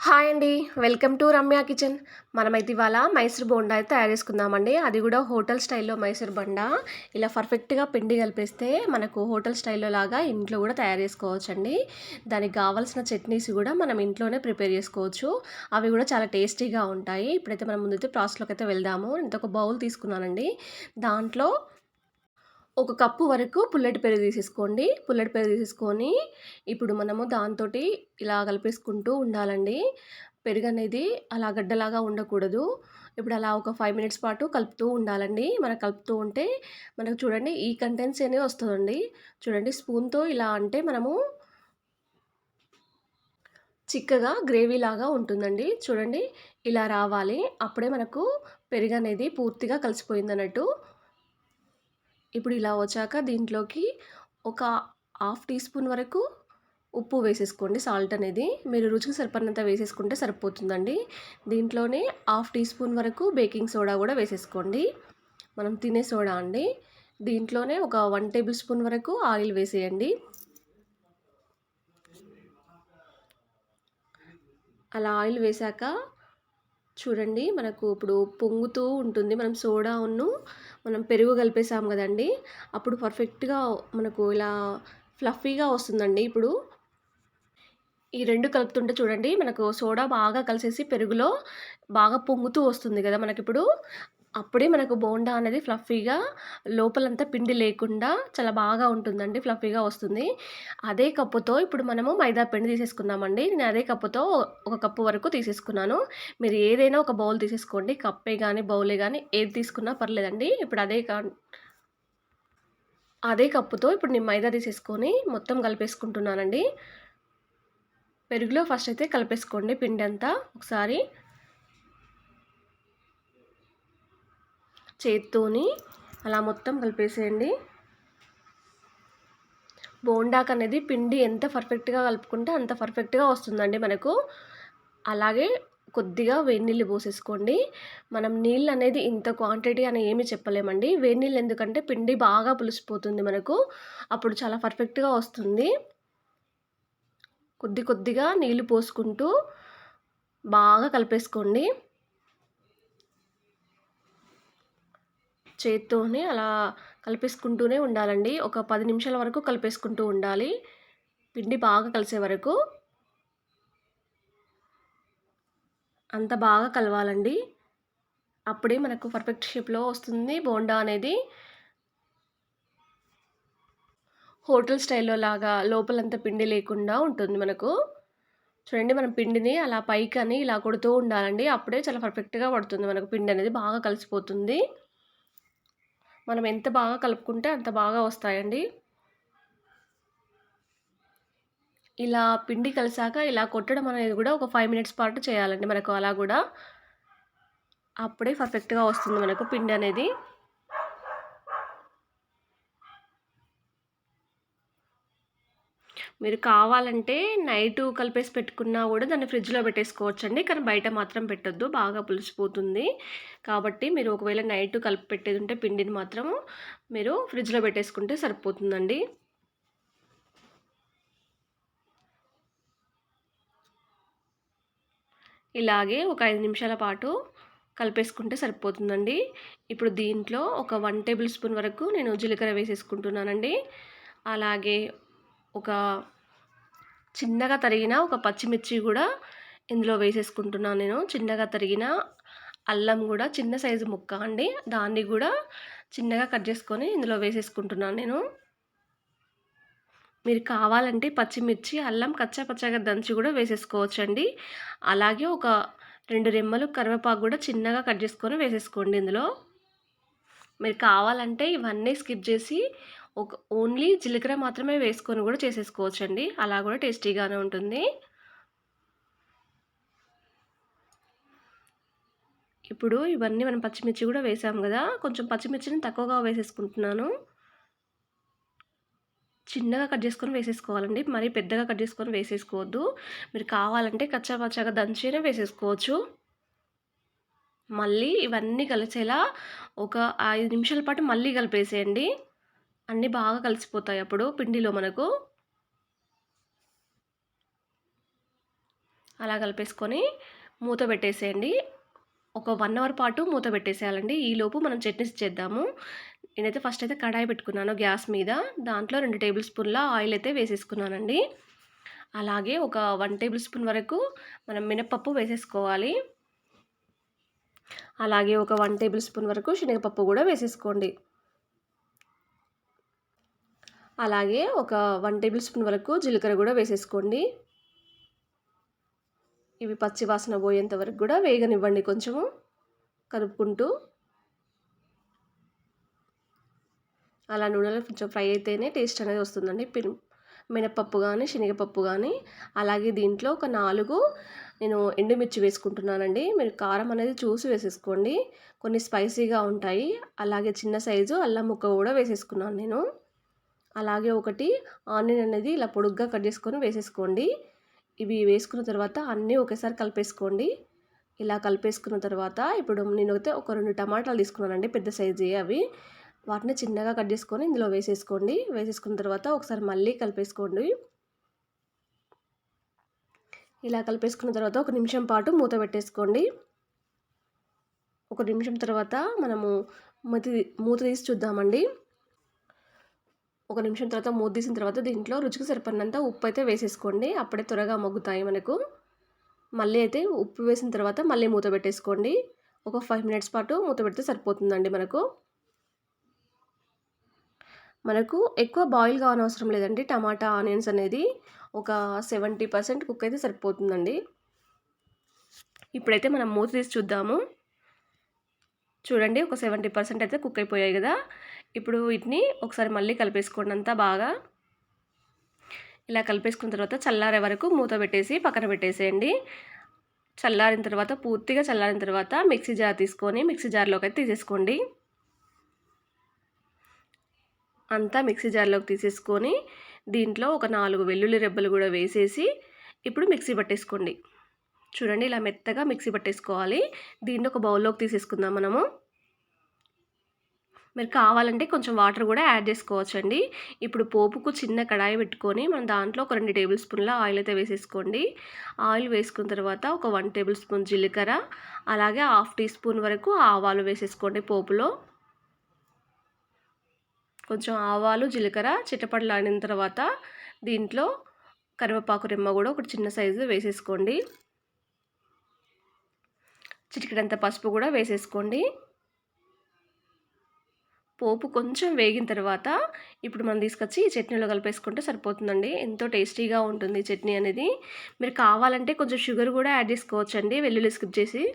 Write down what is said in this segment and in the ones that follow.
Hi అండి. Welcome to Ramya kitchen. మనమైతే ఇవాళ మైసూర్ బోండా అయితే తయారు చేసుకుందామండి. అది కూడా హోటల్ స్టైల్లో మైసూర్ బండా. ఇలా పర్ఫెక్ట్గా పిండి కలిపేస్తే మనకు హోటల్ స్టైల్లో లాగా ఇంట్లో కూడా తయారు చేసుకోవచ్చండి. దానికి కావాల్సిన చట్నీస్ కూడా మనం ఇంట్లోనే ప్రిపేర్ చేసుకోవచ్చు. అవి కూడా చాలా టేస్టీగా ఉంటాయి. ఇప్పుడైతే మనం ముందైతే ప్రాసెస్లోకి అయితే వెళ్దాము. ఇంత ఒక బౌల్ తీసుకున్నానండి. దాంట్లో ఒక కప్పు వరకు పుల్లటి పెరుగు తీసేసుకోండి. పుల్లటి పెరుగు తీసేసుకొని ఇప్పుడు మనము దాంతో ఇలా కలిపేసుకుంటూ ఉండాలండి. పెరుగు అనేది అలా గడ్డలాగా ఉండకూడదు. ఇప్పుడు అలా ఒక ఫైవ్ మినిట్స్ పాటు కలుపుతూ ఉండాలండి. మనకు కలుపుతూ ఉంటే మనకు చూడండి ఈ కంటెన్సీ అనేది వస్తుందండి. చూడండి స్పూన్తో ఇలా అంటే మనము చిక్కగా గ్రేవీ లాగా ఉంటుందండి. చూడండి ఇలా రావాలి. అప్పుడే మనకు పెరుగు అనేది పూర్తిగా కలిసిపోయింది అన్నట్టు ఇప్పుడు ఇలా వచ్చాక దీంట్లోకి ఒక హాఫ్ టీ స్పూన్ వరకు ఉప్పు వేసేసుకోండి సాల్ట్ అనేది. మీరు రుచికి సరిపడినంత వేసేసుకుంటే సరిపోతుందండి. దీంట్లోనే హాఫ్ టీ స్పూన్ వరకు బేకింగ్ సోడా కూడా వేసేసుకోండి. మనం తినే సోడా అండి. దీంట్లోనే ఒక వన్ టేబుల్ స్పూన్ వరకు ఆయిల్ వేసేయండి. అలా ఆయిల్ వేసాక చూడండి మనకు ఇప్పుడు పొంగుతూ ఉంటుంది. మనం సోడా ఉన్ను మనం పెరుగు కలిపేసాం కదండి. అప్పుడు పర్ఫెక్ట్గా మనకు ఇలా ఫ్లఫీగా వస్తుందండి. ఇప్పుడు ఈ రెండు కలుపుతుంటే చూడండి మనకు సోడా బాగా కలిసేసి పెరుగులో బాగా పొంగుతూ వస్తుంది కదా మనకిప్పుడు. అప్పుడే మనకు బోండా అనేది ఫ్లఫీగా లోపలంతా పిండి లేకుండా చాలా బాగా ఉంటుందండి ఫ్లఫీగా వస్తుంది. అదే కప్పుతో ఇప్పుడు మనము మైదా పిండి తీసేసుకున్నామండి. నేను అదే కప్పుతో ఒక కప్పు వరకు తీసేసుకున్నాను. మీరు ఏదైనా ఒక బౌల్ తీసేసుకోండి. కప్పే కానీ బౌలే కానీ ఏది తీసుకున్నా పర్లేదండి. ఇప్పుడు అదే కా అదే కప్పుతో ఇప్పుడు నేను మైదా తీసేసుకొని మొత్తం కలిపేసుకుంటున్నానండి. పెరుగులో ఫస్ట్ అయితే కలిపేసుకోండి పిండి అంతా ఒకసారి. చేత్తోని అలా మొత్తం కలిపేసేయండి. బోండాక్ అనేది పిండి ఎంత పర్ఫెక్ట్గా కలుపుకుంటే అంత పర్ఫెక్ట్గా వస్తుందండి మనకు. అలాగే కొద్దిగా వేడి నీళ్ళు పోసేసుకోండి. మనం నీళ్ళు అనేది ఇంత క్వాంటిటీ అని ఏమి చెప్పలేమండి. వేడి నీళ్ళు ఎందుకంటే పిండి బాగా పులిసిపోతుంది మనకు. అప్పుడు చాలా పర్ఫెక్ట్గా వస్తుంది. కొద్ది కొద్దిగా నీళ్ళు పోసుకుంటూ బాగా కలిపేసుకోండి. చేత్తోనే అలా కలిపేసుకుంటూనే ఉండాలండి. ఒక పది నిమిషాల వరకు కలిపేసుకుంటూ ఉండాలి. పిండి బాగా కలిసే వరకు. అంత బాగా కలవాలండి. అప్పుడే మనకు పర్ఫెక్ట్ షేప్లో వస్తుంది బోండా అనేది. హోటల్ స్టైల్లో లాగా లోపలంతా పిండి లేకుండా ఉంటుంది మనకు. చూడండి మనం పిండిని అలా పైకి అని ఇలా కొడుతూ ఉండాలండి. అప్పుడే చాలా పర్ఫెక్ట్గా పడుతుంది మనకు పిండి అనేది బాగా కలిసిపోతుంది. మనం ఎంత బాగా కలుపుకుంటే అంత బాగా వస్తాయండి. ఇలా పిండి కలిసాక ఇలా కొట్టడం అనేది కూడా ఒక ఫైవ్ మినిట్స్ పాటు చేయాలండి మనకు అలా కూడా. అప్పుడే పర్ఫెక్ట్గా వస్తుంది మనకు పిండి అనేది. మీరు కావాలంటే నైట్ కలిపేసి పెట్టుకున్నా కూడా దాన్ని ఫ్రిడ్జ్లో పెట్టేసుకోవచ్చండి. కానీ బయట మాత్రం పెట్టొద్దు. బాగా పులిసిపోతుంది. కాబట్టి మీరు ఒకవేళ నైట్ కలిపి పెట్టేది ఉంటే పిండిని మాత్రం మీరు ఫ్రిడ్జ్లో పెట్టేసుకుంటే సరిపోతుందండి. ఇలాగే ఒక ఐదు నిమిషాల పాటు కలిపేసుకుంటే సరిపోతుందండి. ఇప్పుడు దీంట్లో ఒక వన్ టేబుల్ స్పూన్ వరకు నేను జీలకర్ర వేసేసుకుంటున్నానండి. అలాగే ఒక చిన్నగా తరిగిన ఒక పచ్చిమిర్చి కూడా ఇందులో వేసేసుకుంటున్నాను నేను. చిన్నగా తరిగిన అల్లం కూడా చిన్న సైజు ముక్క అండి. దాన్ని కూడా చిన్నగా కట్ చేసుకొని ఇందులో వేసేసుకుంటున్నాను నేను. మీరు కావాలంటే పచ్చిమిర్చి అల్లం కచ్చా పచ్చగా దంచి కూడా వేసేసుకోవచ్చండి. అలాగే ఒక రెండు రెమ్మలు కరివేపాకు కూడా చిన్నగా కట్ చేసుకొని వేసేసుకోండి ఇందులో. మీరు కావాలంటే ఇవన్నీ స్కిప్ చేసి ఒక ఓన్లీ జీలకర్ర మాత్రమే వేసుకొని కూడా చేసేసుకోవచ్చు అండి అలా కూడా టేస్టీగానే ఉంటుంది. ఇప్పుడు ఇవన్నీ మనం పచ్చిమిర్చి కూడా వేసాం కదా కొంచెం పచ్చిమిర్చిని తక్కువగా వేసేసుకుంటున్నాను. చిన్నగా కట్ చేసుకొని వేసేసుకోవాలండి. మరీ పెద్దగా కట్ చేసుకొని వేసేసుకోవద్దు. మీరు కావాలంటే కచ్చా పచ్చగా దంచినే వేసేసుకోవచ్చు. మళ్ళీ ఇవన్నీ కలిసేలా ఒక ఐదు నిమిషాల పాటు మళ్ళీ కలిపేసేయండి. అన్నీ బాగా కలిసిపోతాయి అప్పుడు పిండిలో మనకు. అలా కలిపేసుకొని మూత పెట్టేసేయండి. ఒక వన్ అవర్ పాటు మూత పెట్టేసేయాలండి. ఈలోపు మనం చట్నీస్ చేద్దాము. నేనైతే ఫస్ట్ అయితే కడాయి పెట్టుకున్నాను గ్యాస్ మీద. దాంట్లో రెండు టేబుల్ స్పూన్ల ఆయిల్ అయితే వేసేసుకున్నానండి. అలాగే ఒక వన్ టేబుల్ స్పూన్ వరకు మనం మినపప్పు వేసేసుకోవాలి. అలాగే ఒక వన్ టేబుల్ స్పూన్ వరకు శనగపప్పు కూడా వేసేసుకోండి. అలాగే ఒక వన్ టేబుల్ స్పూన్ వరకు జీలకర్ర కూడా వేసేసుకోండి. ఇవి పచ్చి వాసన పోయేంత వరకు కూడా వేగనివ్వండి కొంచెము. కలుపుకుంటూ. అలా నూనెలో కొంచెం ఫ్రై అయితేనే టేస్ట్ అనేది వస్తుందండి. మినపప్పు కానీ శనగపప్పు కానీ అలాగే దీంట్లో ఒక నాలుగు నేను ఎండుమిర్చి వేసుకుంటున్నానండి. మీరు కారం అనేది చూసి వేసేసుకోండి. కొన్ని స్పైసీగా ఉంటాయి. అలాగే చిన్న సైజు అల్లం ముక్క కూడా వేసేసుకున్నాను నేను. అలాగే ఒకటి ఆనియన్ అనేది ఇలా పొడుగ్గా కట్ చేసుకొని వేసేసుకోండి. ఇవి వేసుకున్న తర్వాత అన్నీ ఒకేసారి కలిపేసుకోండి. ఇలా కలిపేసుకున్న తర్వాత ఇప్పుడు నేను అయితే ఒక రెండు టమాటాలు తీసుకున్నానండి పెద్ద సైజు అవి. వాటిని చిన్నగా కట్ చేసుకొని ఇందులో వేసేసుకోండి. వేసేసుకున్న తర్వాత ఒకసారి మళ్ళీ కలిపేసుకోండి. ఇలా కలిపేసుకున్న తర్వాత ఒక నిమిషం పాటు మూత పెట్టేసుకోండి. ఒక నిమిషం తర్వాత మనము మూత మూత తీసి చూద్దామండి. ఒక నిమిషం తర్వాత మూత తీసిన తర్వాత దీంట్లో రుచికి సరిపడినంత ఉప్పు అయితే వేసేసుకోండి. అప్పుడే త్వరగా మగ్గుతాయి మనకు. మళ్ళీ అయితే ఉప్పు వేసిన తర్వాత మళ్ళీ మూత పెట్టేసుకోండి. ఒక ఫైవ్ మినిట్స్ పాటు మూత పెడితే సరిపోతుందండి మనకు. మనకు ఎక్కువ బాయిల్ కావనవసరం లేదండి. టమాటా ఆనియన్స్ అనేది ఒక సెవెంటీ పర్సెంట్ కుక్ అయితే సరిపోతుందండి. ఇప్పుడైతే మనం మూత తీసి చూద్దాము. చూడండి ఒక సెవెంటీ పర్సెంట్ అయితే కుక్ అయిపోయాయి కదా. ఇప్పుడు వీటిని ఒకసారి మళ్ళీ కలిపేసుకోండి అంతా బాగా. ఇలా కలిపేసుకున్న తర్వాత చల్లారే వరకు మూత పెట్టేసి పక్కన పెట్టేసేయండి. చల్లారిన తర్వాత పూర్తిగా చల్లారిన తర్వాత మిక్సీ జార్ తీసుకొని మిక్సీ జార్లోకి అయితే తీసేసుకోండి. అంతా మిక్సీ జార్లోకి తీసేసుకొని దీంట్లో ఒక నాలుగు వెల్లుల్లి రెబ్బలు కూడా వేసేసి ఇప్పుడు మిక్సీ పట్టేసుకోండి. చూడండి ఇలా మెత్తగా మిక్సీ పట్టేసుకోవాలి. దీన్ని ఒక బౌల్లోకి తీసేసుకుందాం మనము. మీరు కావాలంటే కొంచెం వాటర్ కూడా యాడ్ చేసుకోవచ్చండి. ఇప్పుడు పోపుకు చిన్న కడాయి పెట్టుకొని మనం దాంట్లో ఒక రెండు టేబుల్ స్పూన్ల ఆయిల్ అయితే వేసేసుకోండి. ఆయిల్ వేసుకున్న తర్వాత ఒక వన్ టేబుల్ స్పూన్ జీలకర్ర అలాగే హాఫ్ టీ స్పూన్ వరకు ఆవాలు వేసేసుకోండి పోపులో. కొంచెం ఆవాలు జీలకర్ర చిట్టపడలాడిన తర్వాత దీంట్లో కరివేపాకు రెమ్మ కూడా ఒకటి చిన్న సైజు వేసేసుకోండి. చిటికెడంత పసుపు కూడా వేసేసుకోండి. పోపు కొంచెం వేగిన తర్వాత ఇప్పుడు మనం తీసుకొచ్చి ఈ చట్నీలో కలిపేసుకుంటే సరిపోతుందండి. ఎంతో టేస్టీగా ఉంటుంది చట్నీ అనేది. మీరు కావాలంటే కొంచెం షుగర్ కూడా యాడ్ చేసుకోవచ్చండి. వెల్లుల్లి స్కిప్ చేసి.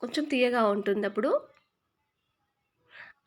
కొంచెం తీయగా ఉంటుంది అప్పుడు.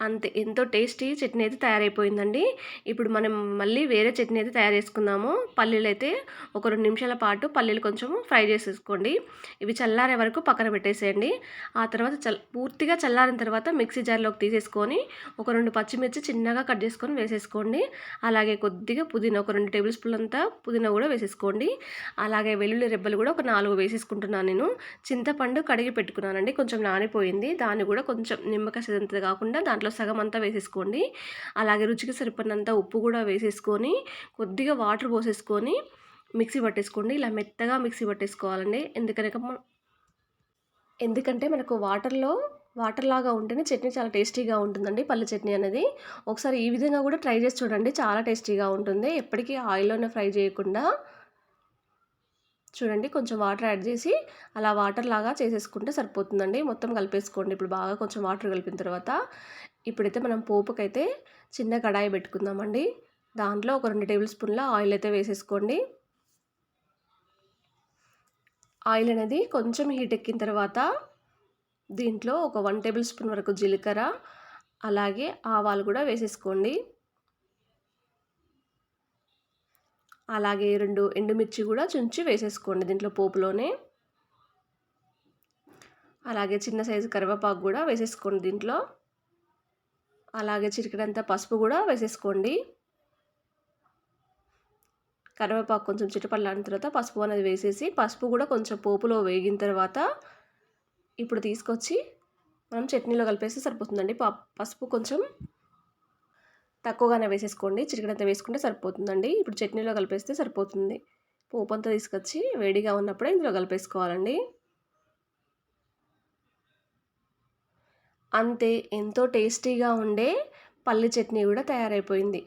అంతే. ఎంతో టేస్టీ చట్నీ అయితే తయారైపోయిందండి. ఇప్పుడు మనం మళ్ళీ వేరే చట్నీ అయితే తయారు చేసుకుందాము. పల్లీలు అయితే ఒక రెండు నిమిషాల పాటు పల్లీలు కొంచెం ఫ్రై చేసేసుకోండి. ఇవి చల్లారే వరకు పక్కన పెట్టేసేయండి. ఆ తర్వాత చల్ పూర్తిగా చల్లారిన తర్వాత మిక్సీ జార్లోకి తీసేసుకొని ఒక రెండు పచ్చిమిర్చి చిన్నగా కట్ చేసుకొని వేసేసుకోండి. అలాగే కొద్దిగా పుదీనా ఒక రెండు టేబుల్ స్పూన్ అంతా పుదీనా కూడా వేసేసుకోండి. అలాగే వెల్లుల్లి రెబ్బలు కూడా ఒక నాలుగు వేసేసుకుంటున్నాను నేను. చింతపండు కడిగి పెట్టుకున్నానండి. కొంచెం నానిపోయింది. దాన్ని కూడా కొంచెం నిమ్మకాయ కాకుండా దాంట్లో దాంట్లో సగం అంతా వేసేసుకోండి. అలాగే రుచికి సరిపడినంత ఉప్పు కూడా వేసేసుకొని కొద్దిగా వాటర్ పోసేసుకొని మిక్సీ పట్టేసుకోండి. ఇలా మెత్తగా మిక్సీ పట్టేసుకోవాలండి. ఎందుకనక ఎందుకంటే మనకు వాటర్లో వాటర్ లాగా ఉంటేనే చట్నీ చాలా టేస్టీగా ఉంటుందండి పల్లి చట్నీ అనేది. ఒకసారి ఈ విధంగా కూడా ట్రై చేసి చూడండి. చాలా టేస్టీగా ఉంటుంది. ఎప్పటికీ ఆయిల్లోనే ఫ్రై చేయకుండా చూడండి. కొంచెం వాటర్ యాడ్ చేసి అలా వాటర్ లాగా చేసేసుకుంటే సరిపోతుందండి. మొత్తం కలిపేసుకోండి. ఇప్పుడు బాగా కొంచెం వాటర్ కలిపిన తర్వాత ఇప్పుడైతే మనం పోపుకైతే చిన్న కడాయి పెట్టుకుందామండి. దాంట్లో ఒక రెండు టేబుల్ స్పూన్ల ఆయిల్ అయితే వేసేసుకోండి. ఆయిల్ అనేది కొంచెం హీట్ ఎక్కిన తర్వాత దీంట్లో ఒక వన్ టేబుల్ స్పూన్ వరకు జీలకర్ర అలాగే ఆవాలు కూడా వేసేసుకోండి. అలాగే రెండు ఎండుమిర్చి కూడా చుంచి వేసేసుకోండి దీంట్లో పోపులోనే. అలాగే చిన్న సైజు కరివేపాకు కూడా వేసేసుకోండి దీంట్లో. అలాగే చిటికడంతా పసుపు కూడా వేసేసుకోండి. కరివేపాకు కొంచెం చిటపల్లాడిన తర్వాత పసుపు అనేది వేసేసి పసుపు కూడా కొంచెం పోపులో వేగిన తర్వాత ఇప్పుడు తీసుకొచ్చి మనం చట్నీలో కలిపేస్తే సరిపోతుందండి. పసుపు కొంచెం తక్కువగానే వేసేసుకోండి. చిటికడంతా వేసుకుంటే సరిపోతుందండి. ఇప్పుడు చట్నీలో కలిపేస్తే సరిపోతుంది. పోపు అంతా తీసుకొచ్చి వేడిగా ఉన్నప్పుడే ఇందులో కలిపేసుకోవాలండి. అంతే ఎంతో టేస్టీగా ఉండే పల్లి చట్నీ కూడా తయారైపోయింది.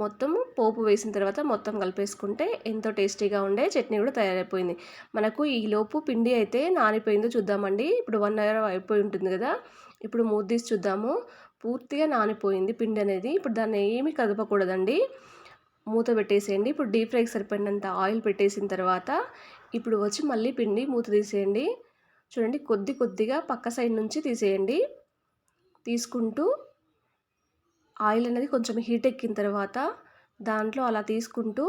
మొత్తం పోపు వేసిన తర్వాత మొత్తం కలిపేసుకుంటే ఎంతో టేస్టీగా ఉండే చట్నీ కూడా తయారైపోయింది. మనకు ఈ లోపు పిండి అయితే నానిపోయిందో చూద్దామండి. ఇప్పుడు వన్ అవర్ అయిపోయి ఉంటుంది కదా ఇప్పుడు మూత తీసి చూద్దాము. పూర్తిగా నానిపోయింది పిండి అనేది. ఇప్పుడు దాన్ని ఏమీ కదపకూడదండి. మూత పెట్టేసేయండి. ఇప్పుడు డీప్ ఫ్రైకి సరిపడినంత ఆయిల్ పెట్టేసిన తర్వాత ఇప్పుడు వచ్చి మళ్ళీ పిండి మూత తీసేయండి. చూడండి కొద్ది కొద్దిగా పక్క సైడ్ నుంచి తీసేయండి. తీసుకుంటూ ఆయిల్ అనేది కొంచెం హీట్ ఎక్కిన తర్వాత దాంట్లో అలా తీసుకుంటూ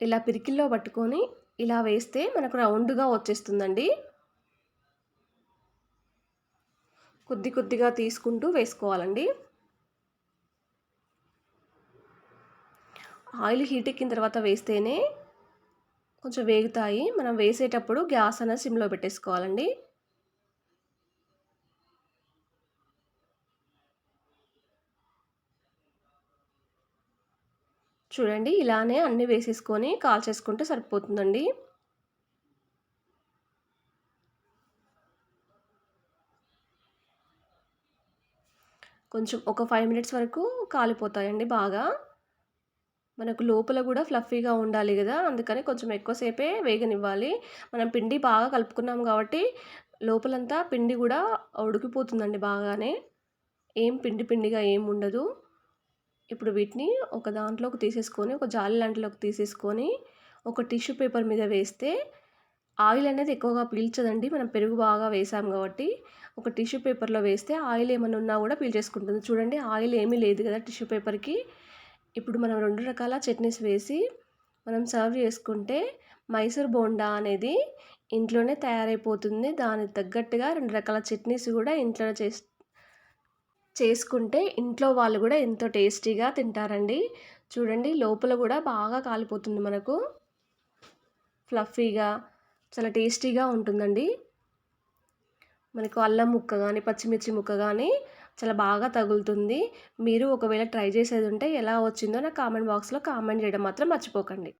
ఇలా పిరికిల్లో పట్టుకొని ఇలా వేస్తే మనకు రౌండ్గా వచ్చేస్తుందండి. కొద్ది కొద్దిగా తీసుకుంటూ వేసుకోవాలండి. ఆయిల్ హీట్ ఎక్కిన తర్వాత వేస్తేనే కొంచెం వేగుతాయి. మనం వేసేటప్పుడు గ్యాస్ అనేది సిమ్లో పెట్టేసుకోవాలండి. చూడండి ఇలానే అన్నీ వేసేసుకొని కాల్చేసుకుంటే సరిపోతుందండి. కొంచెం ఒక ఫైవ్ మినిట్స్ వరకు కాలిపోతాయండి బాగా. మనకు లోపల కూడా ఫ్లఫీగా ఉండాలి కదా అందుకని కొంచెం ఎక్కువసేపే వేగనివ్వాలి. మనం పిండి బాగా కలుపుకున్నాం కాబట్టి లోపలంతా పిండి కూడా ఉడికిపోతుందండి బాగానే. ఏం పిండి పిండిగా ఏం ఉండదు. ఇప్పుడు వీటిని ఒక దాంట్లోకి తీసేసుకొని ఒక జాలి లాంటిలోకి తీసేసుకొని ఒక టిష్యూ పేపర్ మీద వేస్తే ఆయిల్ అనేది ఎక్కువగా పీల్చదండి. మనం పెరుగు బాగా వేసాం కాబట్టి ఒక టిష్యూ పేపర్లో వేస్తే ఆయిల్ ఏమైనా ఉన్నా కూడా పీల్చేసుకుంటుంది. చూడండి ఆయిల్ ఏమీ లేదు కదా టిష్యూ పేపర్కి. ఇప్పుడు మనం రెండు రకాల చట్నీస్ వేసి మనం సర్వ్ చేసుకుంటే మైసూర్ బోండా అనేది ఇంట్లోనే తయారైపోతుంది. దానికి తగ్గట్టుగా రెండు రకాల చట్నీస్ కూడా ఇంట్లో చేసి చేసుకుంటే ఇంట్లో వాళ్ళు కూడా ఎంతో టేస్టీగా తింటారండి. చూడండి లోపల కూడా బాగా కాలిపోతుంది మనకు. ఫ్లఫీగా చాలా టేస్టీగా ఉంటుందండి. మనకు అల్లం ముక్క కానీ పచ్చిమిర్చి ముక్క కానీ చాలా బాగా తగులుతుంది. మీరు ఒకవేళ ట్రై చేసేది ఉంటే ఎలా వచ్చిందో నాకు కామెంట్ బాక్స్లో కామెంట్ చేయడం మాత్రం మర్చిపోకండి.